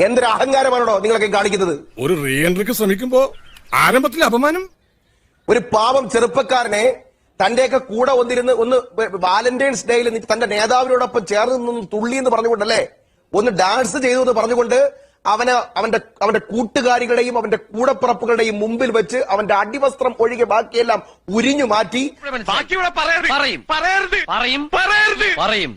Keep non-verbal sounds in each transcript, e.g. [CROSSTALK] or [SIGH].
എന്തൊരു അഹങ്കാരമാണോ നിങ്ങളൊക്കെ കാണിക്കുന്നത്? ഒരു റീഎൻട്രിക്ക് ശ്രമിക്കുമ്പോ ആരംഭത്തിൽ അപമാനം? ഒരു പാവം ചെറുപ്പക്കാരനെ തന്റെയൊക്കെ കൂടെ ഒന്നിരുന്ന് ഒന്ന് വാലന്റൈൻസ് ഡേയിൽ തന്റെ നേതാവിനോടൊപ്പം ചേർന്ന് നിന്ന് തുള്ളി എന്ന് പറഞ്ഞുകൊണ്ടല്ലേ? ഒന്ന് ഡാൻസ് ചെയ്തു എന്ന് പറഞ്ഞുകൊണ്ട് അവന് അവന്റെ അവന്റെ കൂട്ടുകാരികളുടെയും അവന്റെ കൂടപ്പിറപ്പുകളുടെയും മുമ്പിൽ വെച്ച് അവന്റെ അടിവസ്ത്രം ഒഴികെ ബാക്കിയെല്ലാം ഉരിഞ്ഞു മാറ്റി. ബാക്കിയുള്ള പറയരുത്. പറയും. പറയരുത്. പറയും. പറയരുത്. പറയും.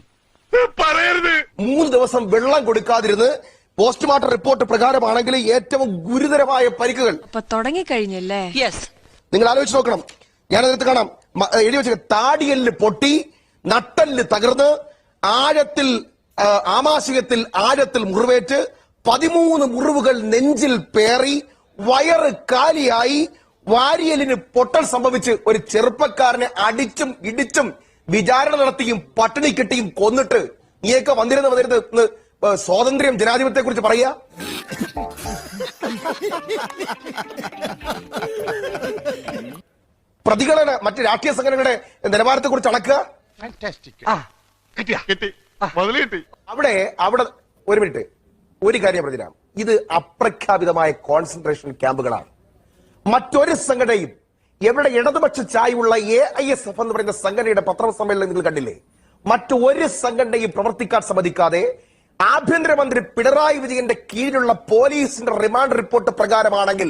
പറയരുത്. മൂന്ന് ദിവസം വെള്ളം കൊടുക്കാതിരുന്ന് പോസ്റ്റ്മോർട്ടം റിപ്പോർട്ട് പ്രകാരമാണെങ്കിൽ ഏറ്റവും ഗുരുതരമായ പരിക്കുകൾ. തുടങ്ങിക്കഴിഞ്ഞല്ലേ? യെസ് നിങ്ങൾ ആലോചിച്ച് നോക്കണം. ഞാൻ അതിനകത്ത് കാണാം. എഴുതി വെച്ച താടിയൽ പൊട്ടി നട്ടൽ തകർന്ന് ആഴത്തിൽ ആമാശയത്തിൽ ആഴത്തിൽ മുറിവേറ്റ് പതിമൂന്ന് മുറിവുകൾ നെഞ്ചിൽ പേറി വയറ് കാലിയായി വാരിയലിന് പൊട്ടൽ സംഭവിച്ച് ഒരു ചെറുപ്പക്കാരനെ അടിച്ചും ഇടിച്ചും വിചാരണ നടത്തിയും പട്ടിണി കെട്ടിയും കൊന്നിട്ട് നീയൊക്കെ വന്നിരുന്ന് വന്നിരുന്ന് സ്വാതന്ത്ര്യം ജനാധിപത്യത്തെ കുറിച്ച് പറയാ പ്രതികളെ മറ്റ് രാഷ്ട്രീയ സംഘടനകളുടെ നിലവാരത്തെ കുറിച്ച് അളക്കുക അവിടെ അവിടെ ഒരു മിനിറ്റ്. ഒരു കാര്യം പ്രതിരാം ഇത് അപ്രഖ്യാപിതമായ കോൺസെൻട്രേഷൻ ക്യാമ്പുകളാണ് മറ്റൊരു സംഘടനയും എവിടെ ഇടതുപക്ഷ ചായുള്ള എ ഐ എസ് എഫ് എന്ന് പറയുന്ന സംഘടനയുടെ പത്രസമ്മേളനം നിങ്ങൾ കണ്ടില്ലേ? മറ്റൊരു സംഘടനയും പ്രവർത്തിക്കാൻ സമ്മതിക്കാതെ ആഭ്യന്തരമന്ത്രി പിണറായി വിജയന്റെ കീഴിലുള്ള പോലീസിന്റെ റിമാൻഡ് റിപ്പോർട്ട് പ്രകാരമാണെങ്കിൽ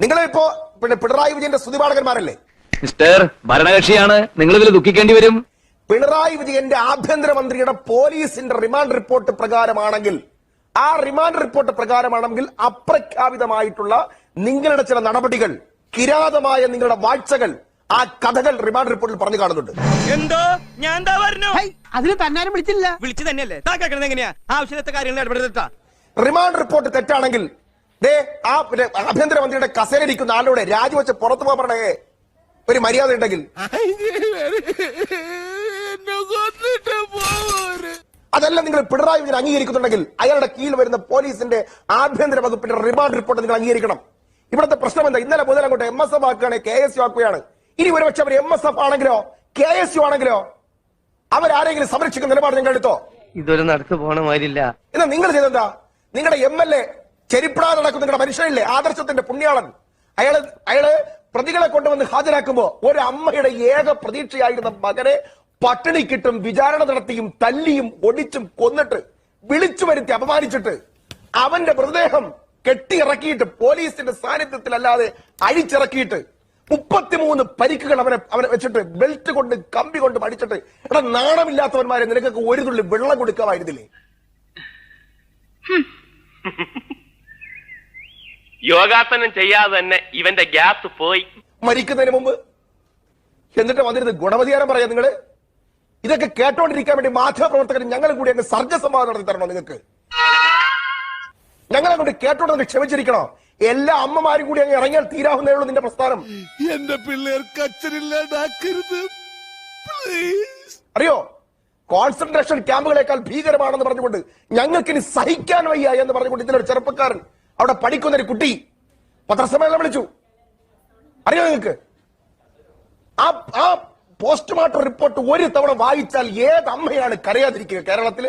നിങ്ങളിപ്പോ പിന്നെ പിണറായി വിജയന്റെ സ്തുതിപാഠകന്മാരല്ലേ? മിസ്റ്റർ ഭരണകക്ഷിയാണ്. നിങ്ങൾ ഇതിൽ ദുഃഖിക്കേണ്ടി വരും. പിണറായി വിജയന്റെ ആഭ്യന്തരമന്ത്രിയുടെ പോലീസിന്റെ റിമാൻഡ് റിപ്പോർട്ട് പ്രകാരമാണെങ്കിൽ ആ റിമാൻഡ് റിപ്പോർട്ട് പ്രകാരമാണെങ്കിൽ അപ്രഖ്യാപിതമായിട്ടുള്ള നിങ്ങളുടെ ചില നടപടികൾ കിരാതമായ നിങ്ങളുടെ വാഴ്ചകൾ ആ കഥകൾ റിമാൻഡ് റിപ്പോർട്ടിൽ പറഞ്ഞു കാണുന്നുണ്ട്. എന്തോ? ഞാൻ എന്താ പറഞ്ഞു? അതിന് തന്നാരും വിളിച്ചില്ല. വിളിച്ചു തന്നെയല്ലേ? താ കേൾക്കണത് എങ്ങനെയാ? ആവശ്യത്തെ കാര്യങ്ങൾ ഇടപെടുത്താ റിമാൻഡ് റിപ്പോർട്ട് തെറ്റാണെങ്കിൽ ദേ ആ ആഭ്യന്തരമന്ത്രിയുടെ കസേരയിരിക്കുന്ന ആളോടെ രാജിവെച്ച് പുറത്തു പോകാൻ പറഞ്ഞേ ഒരു മര്യാദ ഉണ്ടെങ്കിൽ. അതല്ല നിങ്ങൾ പിണറായി വിജയൻ അംഗീകരിക്കുന്നുണ്ടെങ്കിൽ അയാളുടെ കീഴിൽ വരുന്ന പോലീസിന്റെ ആഭ്യന്തര വകുപ്പിന്റെ റിമാൻഡ് റിപ്പോർട്ട് നിങ്ങൾ അംഗീകരിക്കണം. ഇവിടുത്തെ പ്രശ്നം എന്താ? ഇന്നലെ മുതൽ അങ്ങോട്ട് എം എസ് എഫ് ആക്കുകയാണ് കെ എസ് യു ആക്കുകയാണ്. ഇനി ഒരുപക്ഷെ അവർ എം എസ് എഫ് ആണെങ്കിലോ കെ എസ് യു ആണെങ്കിലോ അവരാരെങ്കിലും സംരക്ഷിക്കുന്ന നിലപാട് നിങ്ങൾ എടുത്തോ? ഇതൊരു നടക്ക് പോണ മാതിരില്ല. എന്നാ നിങ്ങൾ ചെയ്തെന്താ? നിങ്ങളുടെ എം എൽ എ ചെരിപ്പിടാതെ നടക്കുന്ന നിങ്ങളുടെ മനുഷ്യനില്ലേ? ആദർശത്തിന്റെ പുണ്യാളൻ. അയാൾ അയാൾ പ്രതികളെ കൊണ്ടുവന്ന് ഹാജരാക്കുമ്പോ ഒരു അമ്മയുടെ ഏക പ്രതീക്ഷയായിരുന്ന മകനെ പട്ടിണിക്കിട്ടും വിചാരണ നടത്തിയും തല്ലിയും ഒടിച്ചും കൊന്നിട്ട് വിളിച്ചു വരുത്തി അപമാനിച്ചിട്ട് അവന്റെ മൃതദേഹം കെട്ടിയിറക്കിയിട്ട് പോലീസിന്റെ സാന്നിധ്യത്തിലല്ലാതെ അഴിച്ചിറക്കിയിട്ട് മുപ്പത്തിമൂന്ന് പരിക്കുകൾ അവരെ അവരെ വെച്ചിട്ട് ബെൽറ്റ് കൊണ്ട് കമ്പി കൊണ്ട് പഠിച്ചിട്ട് എടാ നാണമില്ലാത്തവന്മാരെ നിനക്കൊക്കെ ഒരു തുള്ളി വെള്ളം കൊടുക്കാമായിരുന്നില്ലേ? [LAUGHS] യോഗാസനം ചെയ്യാതെ തന്നെ ഇവന്റെ ഗ്യാസ് പോയി. മരിക്കുന്നതിന് മുമ്പ്? എന്നിട്ട് വന്നിരുന്ന് ഗുണവധികാരം പറയാ നിങ്ങൾ? ഇതൊക്കെ കേട്ടോണ്ടിരിക്കാൻ വേണ്ടി മാധ്യമപ്രവർത്തകർ ഞങ്ങളും കൂടി അങ്ങ് സർഗസംവാദം നടത്തി തരണോ നിങ്ങൾക്ക് ഞങ്ങളെ കൊണ്ട് കേട്ടോണ്ട് ക്ഷമിച്ചിരിക്കണോ? എല്ലാ അമ്മമാരും കൂടി അങ്ങ് ഇറങ്ങിയാൽ തീരാവുന്നേ ഉള്ളൂ നിന്റെ പ്രസ്ഥാനം. എന്റെ പിള്ളേർക്ക് അച്ഛനില്ലാണ്ടാക്കരുത് പ്ലീസ് അറിയോ? കോൺസെൻട്രേഷൻ ക്യാമ്പുകളെക്കാൾ ഭീകരമാണെന്ന് പറഞ്ഞുകൊണ്ട് ഞങ്ങൾക്ക് ഇനി സഹിക്കാൻ വയ്യ എന്ന് പറഞ്ഞുകൊണ്ട് ഇതിലൊരു ചെറുപ്പക്കാരൻ അവിടെ പഠിക്കുന്ന ഒരു കുട്ടി പത്രസമ്മേളനം വിളിച്ചു. അറിയോ നിങ്ങൾക്ക്? ആ ആ പോസ്റ്റ്മോർട്ടം റിപ്പോർട്ട് ഒരു തവണ വായിച്ചാൽ ഏത് അമ്മയാണ് കരയാതിരിക്കുക കേരളത്തിൽ?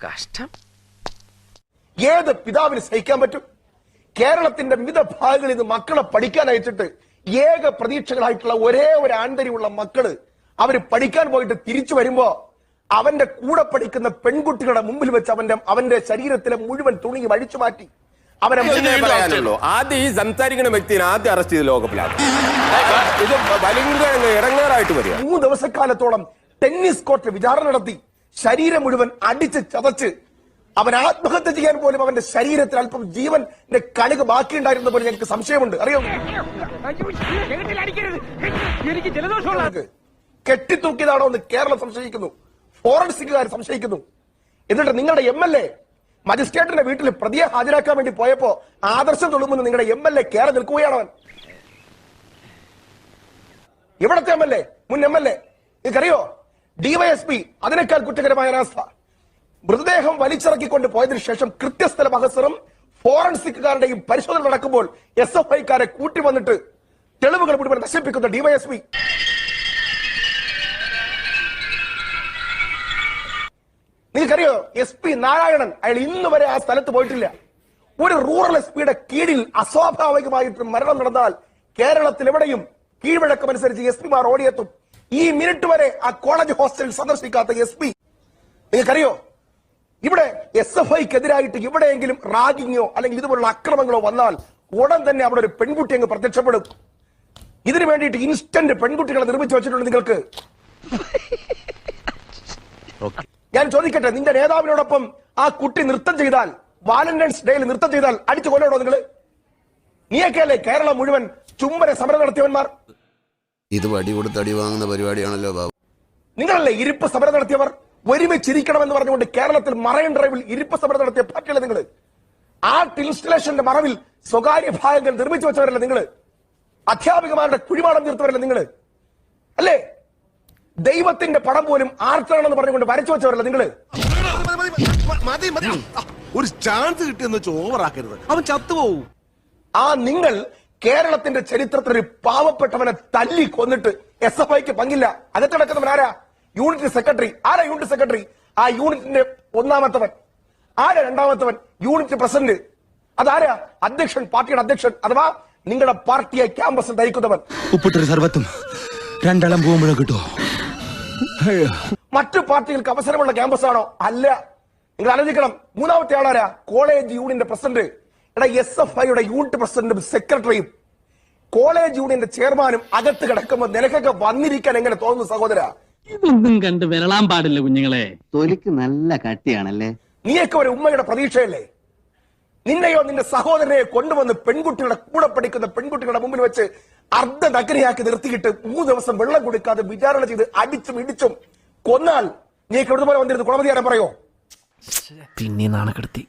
കഷ്ടം. ഏത് പിതാവിന് സഹിക്കാൻ പറ്റും? കേരളത്തിന്റെ വിവിധ ഭാഗങ്ങളിൽ നിന്ന് മക്കളെ പഠിക്കാൻ അയച്ചിട്ട് ഏക പ്രതീക്ഷകളായിട്ടുള്ള ഒരേ ഒരു ആന്തരിയുള്ള മക്കൾ അവർ പഠിക്കാൻ പോയിട്ട് തിരിച്ചു വരുമ്പോ അവന്റെ കൂടെ പഠിക്കുന്ന പെൺകുട്ടികളുടെ മുമ്പിൽ വെച്ച് അവന്റെ അവന്റെ ശരീരത്തിലെ മുഴുവൻ തുണി വഴിച്ചു മാറ്റി അവനെ പറയാനുള്ളൂ ആദ്യം ഈ സംസാരിക്കുന്ന വ്യക്തിനെ ആദ്യം അറസ്റ്റ് ചെയ്ത് ലോകപ്പിലാണ് ഇത് ഭയങ്കര ഇടങ്ങേറായിട്ട് വരിക. മൂന്ന് ദിവസക്കാലത്തോളം ടെന്നീസ് കോർട്ട് വിചാരണ നടത്തി. ശരീരം മുഴുവൻ അടിച്ച് ചതച്ച് അവൻ ആത്മഹത്യ ചെയ്യാൻ പോലും അവന്റെ ശരീരത്തിൽ അല്പം ജീവന്റെ കണിക ബാക്കിയുണ്ടായിരുന്ന പോലെ ഞങ്ങൾക്ക് സംശയമുണ്ട്. അറിയോ? കെട്ടിത്തൂക്കിയതാണോ എന്ന് കേരളം സംശയിക്കുന്നു. ഫോറൻസിക്കുകാർ സംശയിക്കുന്നു. എന്നിട്ട് നിങ്ങളുടെ എം എൽ എ മജിസ്ട്രേറ്റിന്റെ വീട്ടിൽ പ്രതിയെ ഹാജരാക്കാൻ വേണ്ടി പോയപ്പോ ആദർശം തൊള്ളുമെന്ന് നിങ്ങളുടെ എം എൽ എ കയറി നിൽക്കുകയാണ് അവൻ. ഇവിടത്തെ എം എൽ എ മുൻ എം എൽ എ. നിങ്ങൾക്കറിയോ? ഡിവൈഎസ്പി അതിനേക്കാൾ കുറ്റകരമായ അനാസ്ഥ മൃതദേഹം വലിച്ചിറക്കിക്കൊണ്ട് പോയതിനു ശേഷം കൃത്യസ്ഥല മഹസറും ഫോറൻസിക്കുകാരുടെയും പരിശോധന നടക്കുമ്പോൾ എസ് എഫ് ഐക്കാരെ കൂട്ടി വന്നിട്ട് തെളിവുകൾ മുഴുവൻ നശിപ്പിക്കുന്ന ഡിവൈഎസ്പി. നിങ്ങൾക്കറിയോ എസ് പി നാരായണൻ അയാൾ ഇന്ന് വരെ ആ സ്ഥലത്ത് പോയിട്ടില്ല. ഒരു റൂറൽ എസ് പിയുടെ കീഴിൽ അസ്വാഭാവികമായിട്ട് മരണം നടന്നാൽ കേരളത്തിൽ എവിടെയും കീഴ്വഴക്കം അനുസരിച്ച് എസ് പിമാർ ഓടിയെത്തും. ഈ മിനിറ്റ് വരെ ആ കോളേജ് ഹോസ്റ്റലിൽ സന്ദർശിക്കാത്ത എസ് പി. നിങ്ങൾക്കറിയോ ഇവിടെ എസ് എഫ് ഐക്കെതിരായിട്ട് എവിടെയെങ്കിലും റാഗിങ്ങോ അല്ലെങ്കിൽ ഇതുപോലുള്ള അക്രമങ്ങളോ വന്നാൽ ഉടൻ തന്നെ അവിടെ ഒരു പെൺകുട്ടി അങ്ങ് പ്രത്യക്ഷപ്പെടും. ഇതിനു വേണ്ടിയിട്ട് ഇൻസ്റ്റന്റ് പെൺകുട്ടികളെ നിർമ്മിച്ചു വെച്ചിട്ടുണ്ട് നിങ്ങൾക്ക്. ഞാൻ ചോദിക്കട്ടെ നിന്റെ നേതാവിനോടൊപ്പം ആ കുട്ടി നൃത്തം ചെയ്താൽ വാലന്റൈൻസ് ഡേയിൽ നൃത്തം ചെയ്താൽ അടിച്ചു കൊല്ലണോ നിങ്ങൾ നീയൊക്കെയല്ലേ കേരളം മുഴുവൻ ചുംബന സമരം നടത്തിയവന്മാർ? ഇത് വടി കൊടുത്ത് അടി വാങ്ങുന്ന പരിപാടിയാണല്ലോ ബാബു. നിങ്ങളല്ലേ ഇരിപ്പ് സമരം നടത്തിയവർ? ഒരുമിച്ചിരിക്കണമെന്ന് പറഞ്ഞുകൊണ്ട് കേരളത്തിൽ മറൈൻ ഡ്രൈവിൽ ഇരിപ്പ് സമരം നടത്തിയ പാർട്ടിയല്ല നിങ്ങൾ ആർട്ട് ഇൻസ്റ്റലേഷന്റെ മറവിൽ സ്വകാര്യ ഭാഗങ്ങൾ നിർമ്മിച്ചു വെച്ചവരല്ല നിങ്ങൾ അധ്യാപികമാരുടെ കുഴിമാടം തീർത്തവരല്ല നിങ്ങൾ അല്ലേ? ദൈവത്തിന്റെ പടം പോലും ആർട്ടാണെന്ന് പറഞ്ഞുകൊണ്ട് വരച്ചു വെച്ചവരല്ല നിങ്ങൾ മതി ഒരു ചാൻസ് കിട്ടിയെന്ന് വെച്ച് ഓവറാക്കരുത് അവൻ ചത്തുപോകും ആ നിങ്ങൾ കേരളത്തിന്റെ ചരിത്രത്തിൽ ഒരു പാവപ്പെട്ടവനെ തല്ലി കൊന്നിട്ട് എസ് എഫ് ഐക്ക് പങ്കില്ല. അകത്തടക്കുന്നവൻ ആരാ? Unit secretary. ആരാ യൂണിറ്റ് സെക്രട്ടറി? ആ യൂണിറ്റിന്റെ ഒന്നാമത്തവൻ. ആരാ രണ്ടാമത്തവൻ? Unit president. അതാരാ? അധ്യക്ഷൻ പാർട്ടിയുടെ അധ്യക്ഷൻ. അഥവാ നിങ്ങളുടെ പാർട്ടിയെ ക്യാമ്പസിൽ നയിക്കുന്നവൻ. ഉപ്പിട്ടൊരു സർവത്തും രണ്ടളം പോകുമ്പോഴേ കിട്ടുമോ? മറ്റു പാർട്ടികൾക്ക് അവസരമുള്ള ക്യാമ്പസ് ആണോ അല്ല. നിങ്ങൾ ആലോചിക്കണം. മൂന്നാമത്തെ ആളാരാ? കോളേജ് യൂണിയന്റെ പ്രസിഡന്റ്. എടാ എസ് എഫ് ഐയുടെ യൂണിറ്റ് പ്രസിഡന്റും സെക്രട്ടറിയും. കോളേജ് യൂണിയന്റെ ചെയർമാനും അകത്ത് കിടക്കുമ്പോൾ നിനക്കൊക്കെ വന്നിരിക്കാൻ എങ്ങനെ തോന്നുന്നു സഹോദര? ഇതൊന്നും കണ്ട് വിരളാൻ പാടില്ല കുഞ്ഞുങ്ങളെ. തൊലിക്ക് നല്ല കട്ടിയാണല്ലേ? നീയൊക്കെ ഒരു ഉമ്മയുടെ പ്രതീക്ഷയല്ലേ? നിന്നെയോ നിന്റെ സഹോദരനെയോ കൊണ്ടുവന്ന് പെൺകുട്ടികളുടെ കൂടെ പഠിക്കുന്ന പെൺകുട്ടികളുടെ മുമ്പിൽ വെച്ച് അർദ്ധ നഗ്നയാക്കി നിർത്തിയിട്ട് മൂന്ന് ദിവസം വെള്ളം കൊടുക്കാതെ വിചാരണ ചെയ്ത് അടിച്ചും ഇടിച്ചും കൊന്നാൽ നീ ഇവിടുന്ന് പോലെ വന്നിരുന്നു കുളമതിയാരെ പറയോ? പിന്നെ നാണക്കെടുത്തി